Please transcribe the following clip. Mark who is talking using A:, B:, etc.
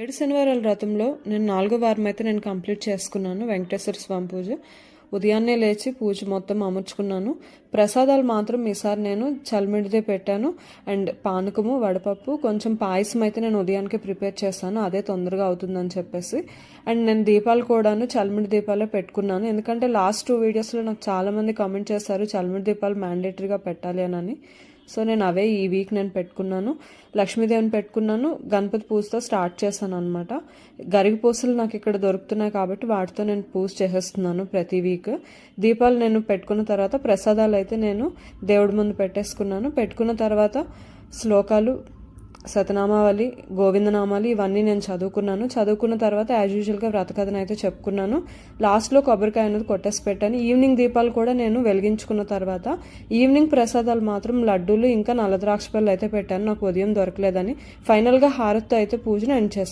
A: ఏడు శనివారాల వ్రతంలో నేను నాలుగో వారం అయితే నేను కంప్లీట్ చేసుకున్నాను వెంకటేశ్వర స్వామి పూజ. ఉదయాన్నే లేచి పూజ మొత్తం అమర్చుకున్నాను. ప్రసాదాలు మాత్రం ఈసారి నేను చల్మిడిదే పెట్టాను. అండ్ పానకము వడపప్పు కొంచెం పాయసం అయితే నేను ఉదయానికి ప్రిపేర్ చేస్తాను అదే తొందరగా అవుతుందని చెప్పేసి. అండ్ నేను దీపాలు కూడాను చల్మిడి దీపాలే పెట్టుకున్నాను. ఎందుకంటే లాస్ట్ టూ వీడియోస్లో నాకు చాలామంది కామెంట్ చేశారు చల్మిడి దీపాలు మ్యాండేటరీగా పెట్టాలి అని. సో నేను అవే ఈ వీక్ నేను పెట్టుకున్నాను. లక్ష్మీదేవిని పెట్టుకున్నాను. గణపతి పూజతో స్టార్ట్ చేశాను అనమాట గరిగి పూసలు నాకు ఇక్కడ దొరుకుతున్నాయి కాబట్టి వాటితో నేను పూజ చేసేస్తున్నాను ప్రతి వీక్. దీపాలు నేను పెట్టుకున్న తర్వాత ప్రసాదాలు అయితే నేను దేవుడి ముందు పెట్టేసుకున్నాను. పెట్టుకున్న తర్వాత శ్లోకాలు శతనామావళి గోవిందనామాలు ఇవన్నీ నేను చదువుకున్నాను. చదువుకున్న తర్వాత యాజ్ యూజువల్గా వ్రతకథను అయితే చెప్పుకున్నాను. లాస్ట్లో కొబ్బరికాయ అనేది కొట్టేసి పెట్టాను. ఈవినింగ్ దీపాలు కూడా నేను వెలిగించుకున్న తర్వాత ఈవినింగ్ ప్రసాదాలు మాత్రం లడ్డూలు ఇంకా నల్ల ద్రాక్ష పళ్ళు అయితే పెట్టాను. నాకు ఉదయం దొరకలేదని. ఫైనల్గా హారత్తో అయితే పూజను ఎండ్ చేస్తాను